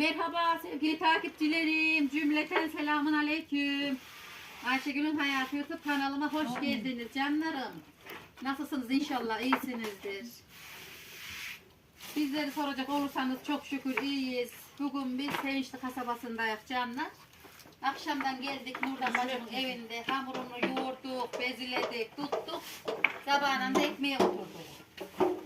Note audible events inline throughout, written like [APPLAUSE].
Merhaba sevgili takipçilerim. Cümleten selamun aleyküm. Ayşegül'ün Hayatı YouTube kanalıma hoş geldiniz canlarım. Nasılsınız inşallah iyisinizdir. Bizleri soracak olursanız çok şükür iyiyiz. Bugün biz Sevinçli kasabasındayız canlar. Akşamdan geldik Nurdan bacımın evinde hamurunu yoğurduk, beziledik, tuttuk. Sabahına ekmeğe oturduk.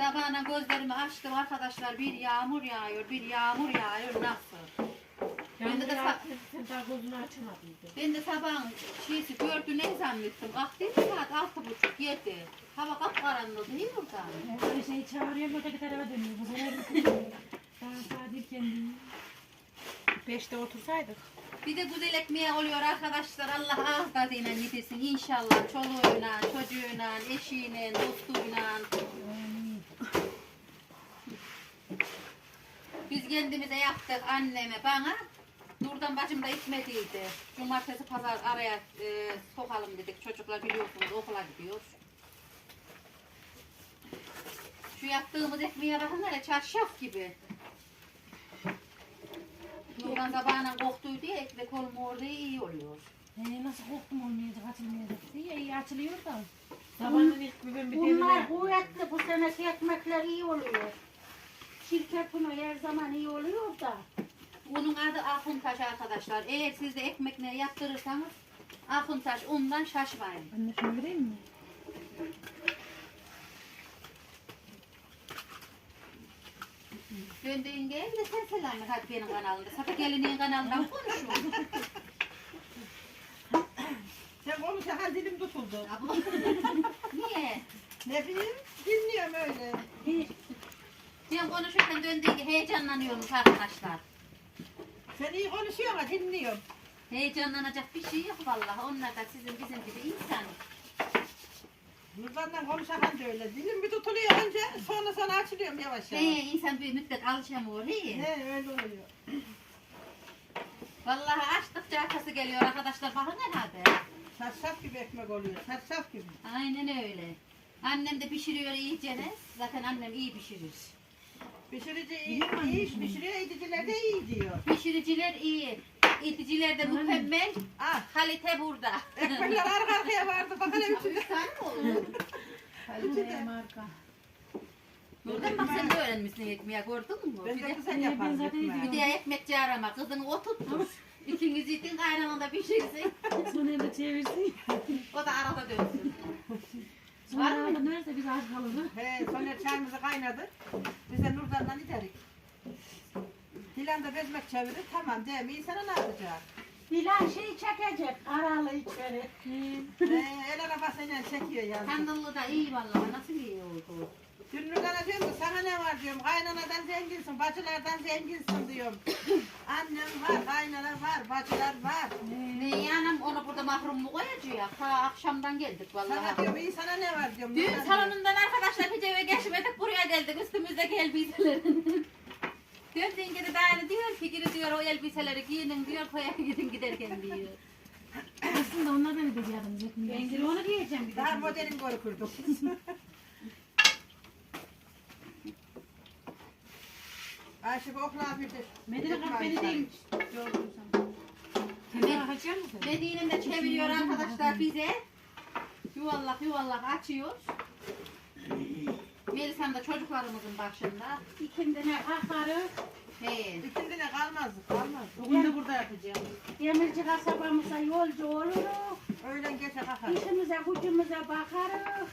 Sabahına gözlerimi açtım arkadaşlar bir yağmur yağıyor, bir yağmur yağıyor nasıl? Ben de, de sa- Sen daha gözünü açamadın. ben de sabahın şeysi gördü ne zannettim. Dedi saat altı buçuk yedi. Hava kapkaranlık değil mi buradan? Böyle şey çağırıyorum öteki tarafa dönüyor. Bu daha değil. Beşte otursaydık. Bir de güzel ekmeğe oluyor arkadaşlar. Allah ağız tadıyla yedirsin inşallah. Çoluğuyla, çocuğuyla, eşiyle, dostuyla. Biz kendimize yaptık anneme, bana. Nurdan bacım da itmediydi. Cumartesi pazar araya e, sokalım dedik. Çocuklar biliyorsunuz okula gidiyor. Şu yaptığımız ekmeğe bakın hele çarşaf gibi. Nurdan sabahına koktuydu ya ekmek olmuyor diye iyi oluyor. Ee, nasıl korktum olmayacak açılmayacak diye iyi açılıyor da. Sabahın ilk bir ben bir Bunlar kuvvetli bu seneki ekmekler iyi oluyor. Şirket bunu her zaman iyi oluyor da. Bunun adı Ahuntaş arkadaşlar. Eğer siz de ekmekleri yaptırırsanız Ahuntaş undan şaşmayın. Anne şunu vereyim mi? Döndüğün gel de sen selam ver hadi benim kanalımda. Satı gelinin kanalından konuşun. Sen konuşan dilim tutuldu. [LAUGHS] Niye? Ne bileyim dinliyorum öyle. Ben konuşurken döndüğün gibi heyecanlanıyormuş arkadaşlar. Sen iyi konuşuyorsun ama dinliyorum. Heyecanlanacak bir şey yok vallahi. Onlar da sizin bizim gibi insan. Nurdan'la konuşan da öyle. Dilim bir tutuluyor önce sonra sonra açılıyorum yavaş yavaş. insan bir müddet alışamıyor. He. He öyle oluyor. Vallahi açtıkça arkası geliyor arkadaşlar. Bakın herhalde. Çarşaf gibi ekmek oluyor. Çarşaf gibi. Aynen öyle. Annem de pişiriyor iyicene. Zaten annem iyi pişirir. Pişirici iyi, iyi iş pişiriyor, ediciler de iyi diyor. Pişiriciler iyi. İticiler de mükemmel. Ah, Kalite burada. ekmekler arka arkaya vardı. Bak hele üçünde. Kaliteye marka. Gördün mü? Sen de öğrenmişsin ekmeği gördün mü? Ben de güzel yaparım zaten bir ekmeği. de ekmekçi arama. Kızını oturttur. İkiniz yiyin kaynananda pişirsin. Sonra da çevirsin. O da arada dönsün. [LAUGHS] Var mı? nerede biz aç kalırız. He, sonra çayımızı kaynadı. Biz de Nurdan'dan giderik. Dilan da bezmek çevirir. Tamam değil mi? İnsana ne yapacak? Dilan şey çekecek aralı içeri. He, el arabasıyla çekiyor yani. Kandıllı da iyi vallahi. Nasıl iyi oldu? Dün Nurdan'a diyorum ki sana ne var diyorum. Kaynanadan zenginsin, bacılardan zenginsin diyorum. [LAUGHS] Annem var, kaynana var, bacılar var. Ne yanım onu burada mahrum mu koyacağız? Ta akşamdan geldik Sana vallahi. diyorum iyi sana ne var diyorum. Düğün diyor. salonundan arkadaşlar hiç eve geçmedik buraya geldik üstümüzdeki elbiselerin. [LAUGHS] Döndüğün gibi daha diyor ki giri diyor o elbiseleri giyinin diyor koya gidin giderken diyor. Aslında onlar beni de yardım etmiyor. Ben giri onu diyeceğim bir de. Daha modelim golü kurdum. [LAUGHS] Ayşe bu okula bir de. Medine kahveni değilmiş. Sen Med- bakacak mısın? Medine'm de çeviriyor arkadaşlar bize. Yuvarlak yuvarlak açıyor. Melisa'm da çocuklarımızın başında. İkindine akarız. He. İkindi ne kalmaz, kalmaz. Bugün de burada yapacağım. Demirci kasabamıza yolcu oluruz. Öğlen geçe kalkar. İşimize gücümüze bakarız.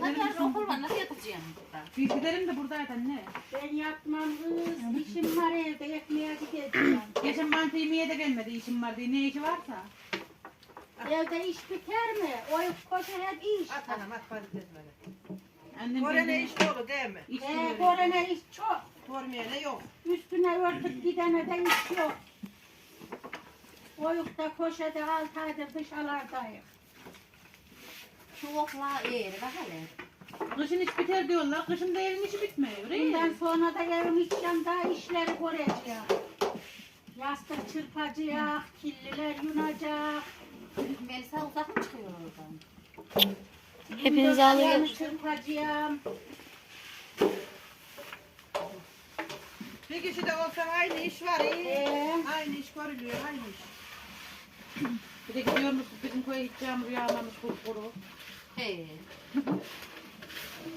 Hadi yarın okul var nasıl yatacağım burada? Büyüklerim de buradaydı anne. Ben yapmam kız. İşim var evde ekmeğe gideceğim. [CLEARS THROAT] Geçen bana yemeğe de gelmedi işim var diye ne işi varsa. Evde iş biter mi? O koca hep iş. At anam at bari tezmene. Annem beni- iş dolu değil mi? iş Ee, biliyor. görene iş çok. Görmeyene yok. Üstüne örtüp gidene de iş yok. Oyukta koşede altı aydır dışarılardayım. Şu okla eğri bak hele. Kışın iş biter diyorlar. Kışın da evin işi bitmiyor. Bundan Öyle sonra da evim içeceğim daha işleri göreceğim. Yastık çırpacak, killiler yunacak. Melisa uzak mı çıkıyor oradan? Hepinizi Ayağını alıyor. çırpacağım. Bir kişi de olsa aynı iş var. iyi. Ee, Aynı iş görülüyor. Aynı iş. Bir de gidiyormuş bizim köye gideceğim rüyalamış kuru. He.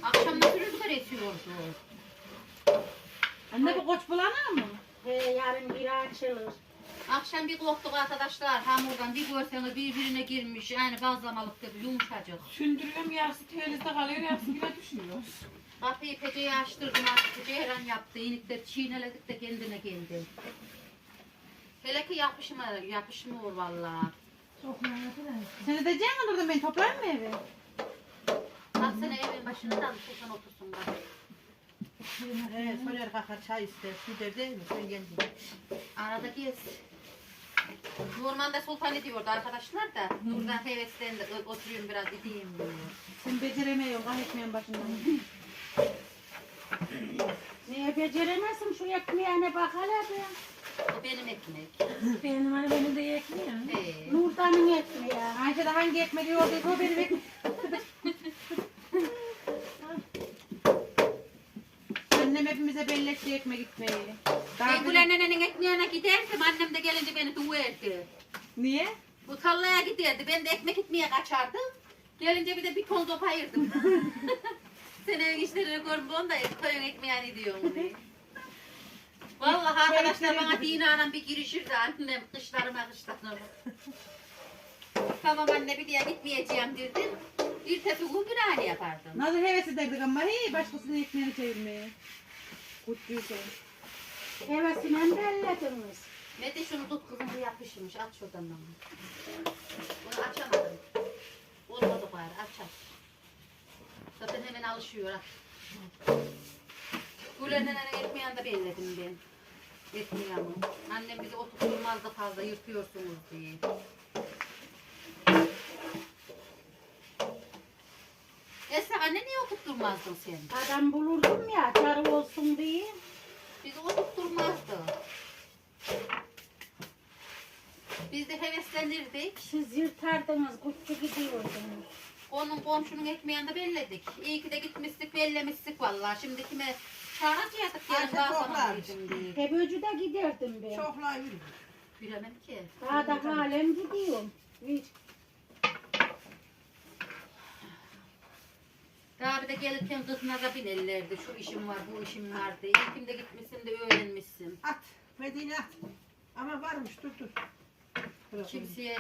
Akşam nasıl rüzgar esiyordu? Anne bu koç bulana mı? he, yarın bir açılır. Akşam bir korktuk arkadaşlar hamurdan bir görseniz birbirine girmiş yani bazlamalık gibi yumuşacık. Sündürüyorum yarısı tüyelinizde kalıyor yarısı yine düşüyor. Kapıyı peceyi açtırdım artık ceyran yaptı. İnikler çiğneledik de kendine geldi. Hele ki yapışma, yapışmıyor merak Sen de diyeceksin mi durdun beni toplar mı evi? Bak sene evin başında da sultan otursun bak. Evet, soruyor kalkar çay ister. Su der değil mi? Sen geldin. Arada gez. Normalde sultan ediyordu arkadaşlar da. Buradan heveslendi. Oturuyorum biraz gideyim diyor. Sen beceremiyorsun kah ekmeğin başından. Neye beceremezsin şu ekmeğine bak hele be. O benim ekmek. Benim hani benim de ekmeğim. He. Nurdan'ın ekmeği. Ayşe de hangi ekmeği yorduysa o benim ekmeğim. [LAUGHS] Annem hepimize belletti ekmek gitmeyi. Bu nenenin ekmeğine giderdim. Annem de gelince beni döverdi. Niye? Bu tarlaya giderdi. Ben de ekmek gitmeye kaçardım. Gelince bir de bir ton top ayırdım. Sen evin işlerini görmüyorsun da koyun ekmeğini diyorsun diye. Vallahi arkadaşlar bana dinarla bir girişirdi annem kışlarıma kışlarıma. tamam anne bir diye gitmeyeceğim dedim. Bir tepi bir aynı yapardım. Nasıl heves ederdik ama hey başkasının ekmeğini çevirmeye. Kutluysa. Hevesine bellediniz. Ne de şunu tut kızım bu yapışmış. At şuradan bana. Bunu açamadım. Olmadı bari aç aç. Zaten hemen alışıyor at. Gülenlerin ekmeğini de belledim ben. Ekmeğimi. Annem bizi oturtmazdı fazla yırtıyorsunuz diye. Esra anne niye oturtmazdın sen? Adam bulurdum ya carı olsun diye. Bizi oturtmazdı. Biz de heveslenirdik. Siz yırtardınız, kutçu gidiyordunuz. Onun komşunun ekmeğini de belledik. İyi ki de gitmiştik bellemiştik vallahi. Şimdi kime çağıracaktık yarın Ayşe daha toplar. sana dedim diye. Hep öcü de giderdim ben. Çokla yürü. Bilemem ki. Daha da halen gidiyorum. Hiç Daha bir de gelirken kızına binerlerdi. Şu işim var, bu işim var diye. İyi kim de gitmişsin de öğrenmişsin. At. Medine at. Ama varmış dur dur. Bırak. Kimseye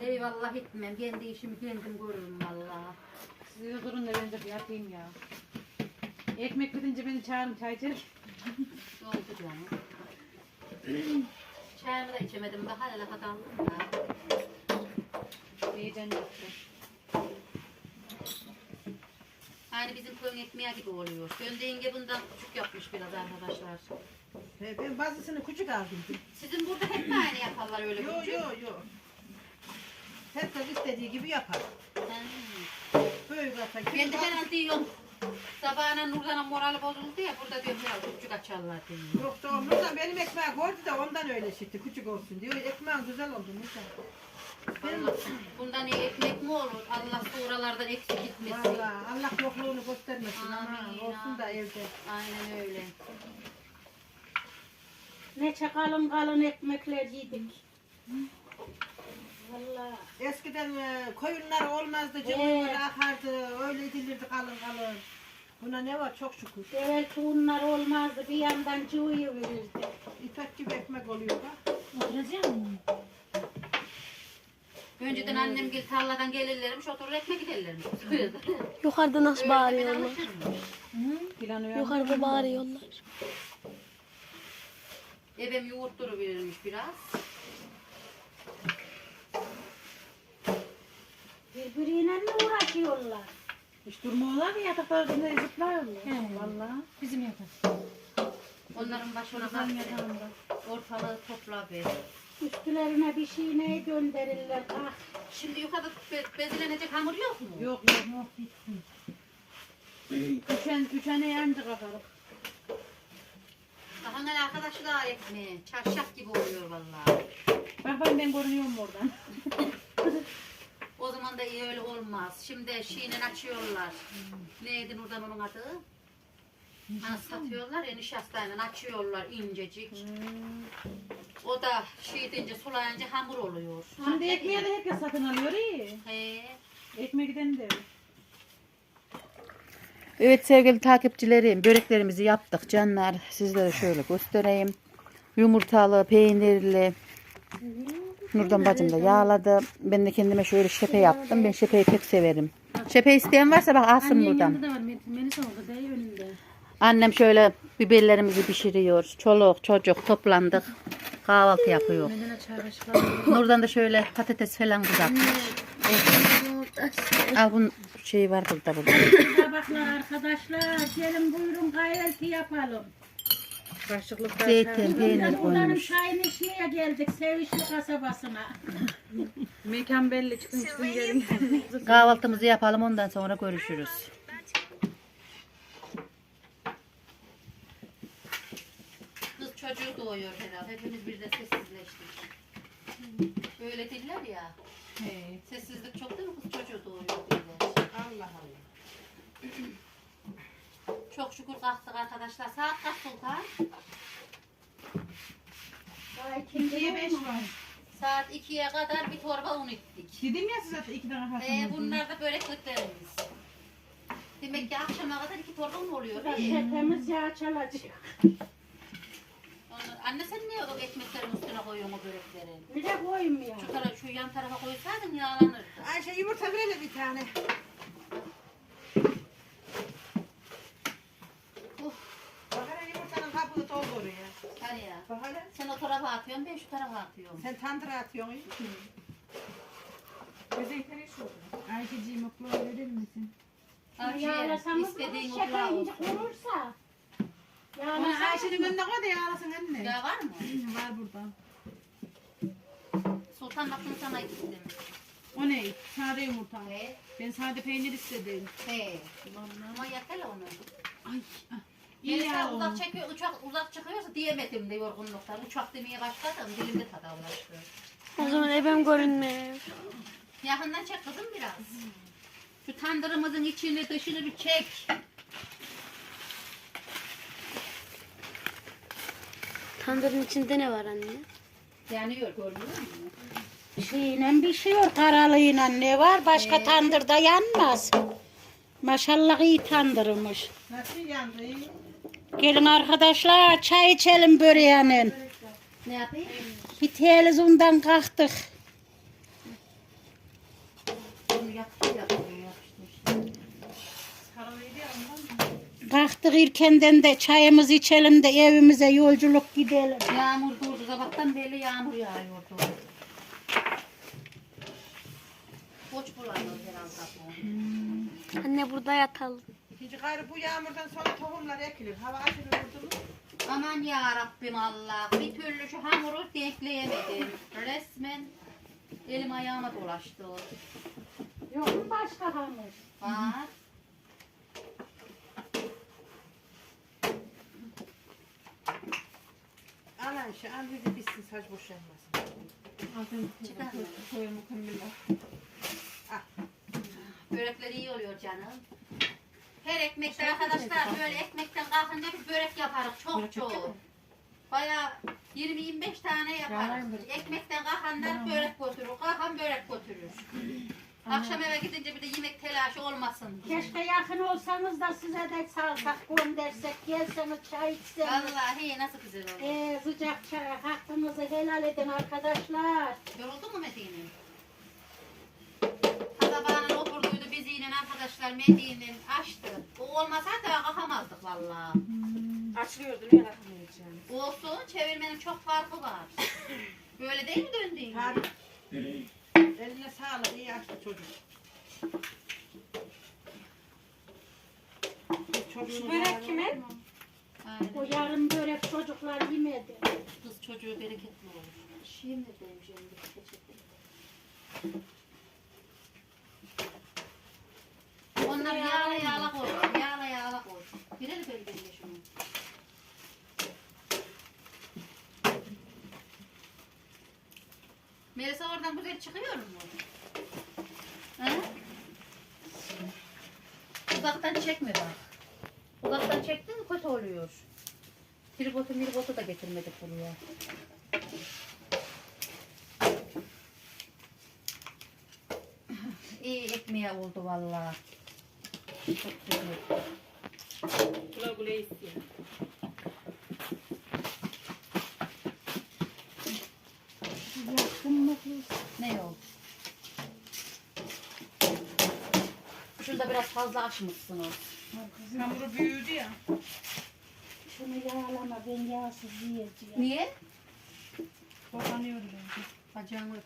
eyvallah etmem. Kendi işimi kendim görürüm vallahi. Siz de durun da ben de bir yatayım ya. Ekmek bitince beni çağırın çay içerik. Ne [LAUGHS] oldu canım? Çayımı da içemedim. Daha hala kadar da. Heyecan yaptı. Aynı bizim koyun ekmeği gibi oluyor. Döndüğünge bundan küçük yapmış biraz arkadaşlar. He, ben bazısını küçük aldım. Sizin burada hep mi aynı yaparlar öyle Yo küçük? yo yo. Herkes istediği gibi yapar. Ha. Böyle yapar. De herhalde diyorum. Sabahına Nurdan'ın morali bozuldu ya burada diyorum herhalde küçük açarlar diyor. Yoksa o Nurdan benim ekmeği gördü de ondan öyle çıktı. Küçük olsun diyor. Ekmeğin güzel oldu Nurdan. Allah, bundan iyi ekmek mi olur? Allah oralardan eksik gitmesin. Valla Allah yokluğunu göstermesin ama Amin, olsun da evde. Aynen öyle. ne çakalın kalın ekmekler yedik. Vallahi Eskiden e, koyunlar olmazdı, Evet. cıvıları akardı, öyle edilirdi kalın kalın. Buna ne var çok şükür. evvelki unlar olmazdı bir yandan cıvıyı verirdi. İpek gibi ekmek oluyor bak. Önceden annem gel tarladan gelirlermiş oturur ekmek giderlermiş. [LAUGHS] Yukarıda nasıl bağırıyorlar? Yukarıda bağırıyorlar. Ebem yoğurt verirmiş biraz. Birbiriyle mi uğraşıyorlar? Hiç durmuyorlar ya yataklar üstünde zıplıyorlar. Valla. Bizim yatak. Onların başına Bizim kalktı. yatağında. Ortalığı topla be. Üstlerine bir şey ne gönderirler. Ah, Şimdi yukarıda be- bezilenecek hamur yok mu? Yok yok yok. Üçen, üçene yandı kafalık. Daha ne arkadaşlar ekmeği. Çarşaf gibi oluyor vallahi. Bak ben, ben görünüyorum oradan. [LAUGHS] O zaman da iyi öyle olmaz. Şimdi şiinen açıyorlar. Neydi Nurdan onun adı? Hani satıyorlar ya nişastayla açıyorlar incecik. O da şey deyince sulayınca hamur oluyor. Şimdi ekmeği de herkes satın alıyor iyi. He. Ekmek giden de. Evet sevgili takipçilerim böreklerimizi yaptık canlar. Sizlere şöyle göstereyim. Yumurtalı, peynirli. Nurdan bacım da yağladı. Ben de kendime şöyle şepe yaptım. Ben şepeyi pek severim. Şepe isteyen varsa bak alsın Annenin buradan. yanında da var. Menis oldu. Değil önünde. Annem şöyle biberlerimizi pişiriyor. Çoluk çocuk toplandık. Kahvaltı yapıyor. Benden çay kaşıklar. [COUGHS] Nurdan da şöyle patates falan kızartmış. Al bunun şeyi var burada burada. Tabaklar arkadaşlar gelin buyurun kahvaltı yapalım. Kaşıklıklar. Zeytin, peynir odanın koymuş. çayını içmeye geldik Sevişli kasabasına. Mekan belli. Çıkın çıkın gelin. Kahvaltımızı yapalım ondan sonra görüşürüz. Kız çocuğu doğuyor herhalde. Hepimiz bir de sessizleştik. Öyle diller ya. Sessizlik çok değil mi? Kız çocuğu doğuyor diller. Allah Allah. Çok şükür kalktık arkadaşlar. Saat kaç Sultan? İkiye beş var. Saat 2'ye kadar bir torba un ettik. Dedim ya size iki tane Ee, hakkında. bunlar da börekliklerimiz. Demek ki akşama kadar iki torba un oluyor. Tepemiz yağ çalacak. Onu- Anne sen niye o ekmeklerin üstüne koyuyorsun o börekleri? Bir de koymuyor. Şu, tara şu yan tarafa koysaydın yağlanırdı. Ayşe yumurta verelim bir tane. Bak hele yumurtanın kabuğu dolduruyor. Ya. Bak hele. Sen o tarafa atıyorsun ben şu tarafa atıyorum. Sen tandıra atıyorsun. Zeytini şu. Ayşeciğim okula verir misin? Avcıya Yağlasamız istediğin olur, okula ince olsun. kurursa. Ama Yağlasamız Ayşe'nin önüne koy da yağlasın anne. Ya var mı? [CLEARS THROAT] Var burada. Sultan baktım sana gittim. O ne? Sade yumurta. He. Ben sade peynir istedim. He. Ama yakala onu. Ay. Melisa uzak çekiyor, uçak uzak çıkıyorsa diyemedim de yorgunluktan. Uçak demeye başladım, dilimde tadavlaştı. O zaman evim görünmüyor. Yakından çek kızım biraz. Şu tandırımızın içini dışını bir çek. Tandırın içinde ne var anne? Yanıyor görmüyor musun? Şeyle pişiyor karalığıyla ne var? Başka tandırda yanmaz. Maşallah iyi tandırmış. Nasıl yandı? Gelin arkadaşlar çay içelim böreğinin. Ne yapayım? Bir televizyondan kalktık. Bunu yaptı yaptı yapıştır. Kalktık erkenden de çayımızı içelim de evimize yolculuk gidelim. Yağmur durdu, sabahtan beri yağmur yağıyordu. Koç bulanıyor herhalde. Anne burada yatalım. Şimdi gayrı bu yağmurdan sonra tohumlar ekilir. Hava açılır vurdu mu? Aman ya Rabbim Allah. Bir türlü şu hamuru denkleyemedim. Resmen elim ayağıma dolaştı. Yok mu başka hamur? Var. Al Ayşe al bir de bitsin saç boşanmasın. Çıkar mı? Koyun mükemmel. Börekler iyi oluyor canım. Her ekmekte arkadaşlar böyle ekmekten kalkınca biz börek yaparız çok çok. Baya 20-25 tane yaparız. Ekmekten kalkanlar börek götürür, kalkan börek götürür. Akşam eve gidince bir de yemek telaşı olmasın. diye. Keşke yakın olsanız da size de salsak göndersek gelseniz çay içseniz. Vallahi nasıl güzel oldu. Ee, sıcak çay hakkınızı helal edin arkadaşlar. Yoruldun mu Medine'nin? Biziyle arkadaşlar Medine'nin açtı. O olmasaydı kalkamazdık vallahi. Açılıyordu ne yapamayacağım. Olsun çevirmenin çok farkı var. [LAUGHS] Böyle değil mi döndüğün? Tabii. Eline sağlık iyi açtı çocuk. Çocuğunu Börek kimin? Aynen. O yarın börek çocuklar yemedi. Kız çocuğu bereketli olur. Şimdi deyim şimdi. Onlar yağla yağla koy. Yağla yağla koy. Birer böyle böyle şunu. Melisa oradan güzel çıkıyor mu? He? Uzaktan çekme bak. Uzaktan çektin mi kötü oluyor. Tripodu miripodu da getirmedik buraya. İyi ekmeğe oldu vallahi. Güle güle istiyor. Yaktın mı kız? Ne oldu? Şurada biraz fazla açmışsın o. Hamuru büyüdü ya. Şunu yağlama ben yağsız yiyeceğim. Niye? Korkanıyor bence. Bacağını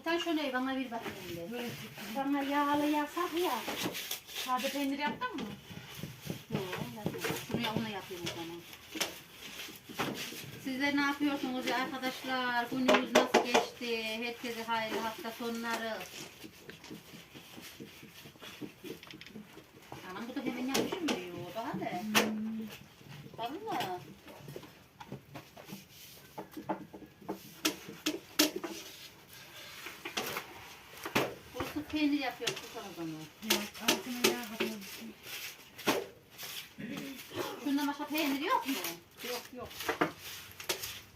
Sultan şöyle bana bir bakayım de. Bana yağlı yasak ya. Sade peynir yaptın mı? Yok, yapma. Şunu ya- onu yapayım o zaman. Sizler ne yapıyorsunuz ya arkadaşlar? Gününüz nasıl geçti? Herkese hayırlı hafta sonları. Anam bu da hemen yapmışım diyor. Daha ne? Valla. Peynir yapıyor Sultan o zaman. Yok. Altına yağ katıyorsun. Şunda başka peynir yok mu? Yok yok.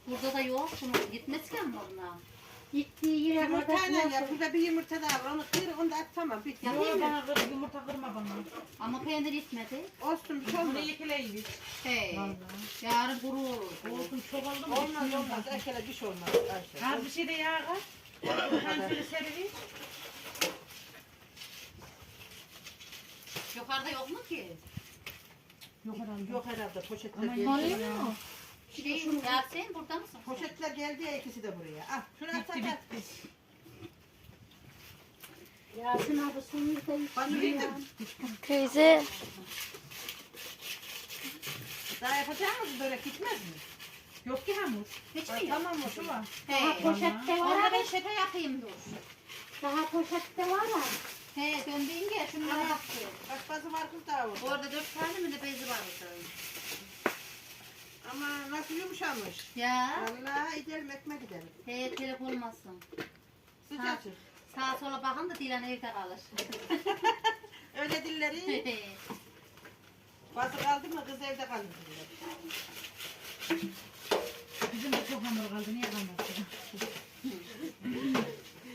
Burada da yok. Bunu gitmez ki ama bunlar. Gittiği yere kadar Yumurtayla yap. Burada bir yumurta daha var. Onu kır, onu da at tamam. Bitti. Yapayım Yok mı? bana kır, yumurta kırma bana. Ama peynir gitmedi. Olsun bir şey Bunu olmaz. Hey. Vallahi. Yarın kuru olur. Olsun çok oldu mu? Olmaz olmaz. Ekele bir şey olmaz. Ayşe. Az bir şey de yağ kat. Ben şöyle Yukarıda yok mu ki? Yok herhalde. Yok herhalde poşetler Ama geldi. oluyor mu? Şey, Yasin burada mısın? Poşetler geldi ya ikisi de buraya. Al şunu at at at. Yasin abi suyu da Bana yedim. Teyze. Daha yapacak mısın börek gitmez mi? Yok ki hamur. Hiç mi yok? tamam mı? Şu var. Hey. poşette var ama. ben şepe yapayım dur. Daha poşette var ama. He döndüğünce şunlara baktı. Bak bazı var kız daha orada. Orada dört tane mi de bezi vardı. Ama nasıl yumuşamış. Ya. Allah gidelim ekmek gidelim. He telef olmasın. Sıcacık. Sağa sola bakın da Dilan evde kalır. [LAUGHS] Öyle dilleri. Bazı kaldı mı kız evde kalır. Bizim de çok hamur kaldı. Niye kalmadı?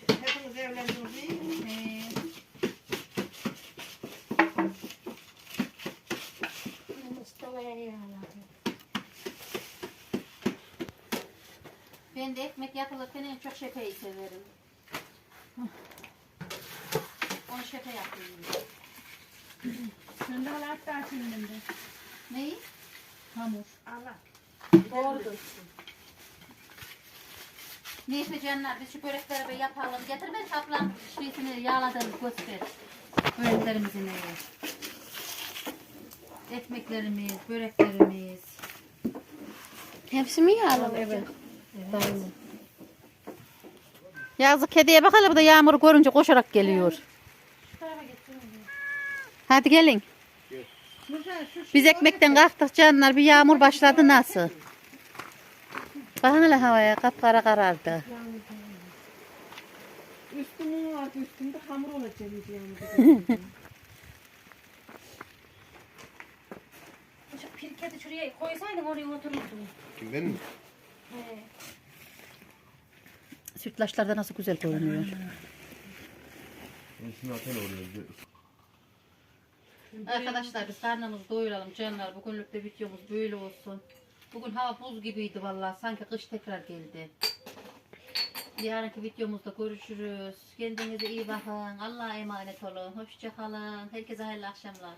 Hepiniz evlendiniz iyi mi? He. Mustafa'ya yağladı. Ben de ekmek yapılırken en çok şepeyi severim. Onu şepe yapayım. Sen de hala hatta açayım ben de. Neyi? Hamur. Allah. Doğru. Neyse canlar biz şu börekleri bir yapalım. Getir ben kaplan şeysini yağladığını göster. Böreklerimizi ne? Ekmeklerimiz, böreklerimiz. Hepsi mi yağlı? Evet. Yazık kediye bak hele bu da yağmuru görünce koşarak geliyor. Hadi gelin. Biz ekmekten kalktık canlar bir yağmur başladı nasıl? Bakın hele havaya kapkara karardı. Üstümün vardı üstümde hamur olacak yani. Şu pirketi şuraya koysaydın oraya otururdun. Kim ben mi? Sütlaçlar da nasıl güzel görünüyor. Üstüne atan oluyor. Arkadaşlar biz karnımızı doyuralım canlar. Bugünlük de videomuz böyle olsun. Bugün hava buz gibiydi vallahi. Sanki kış tekrar geldi. Yarınki videomuzda görüşürüz. Kendinize iyi bakın. Allah'a emanet olun. Hoşça kalın. Herkese hayırlı akşamlar.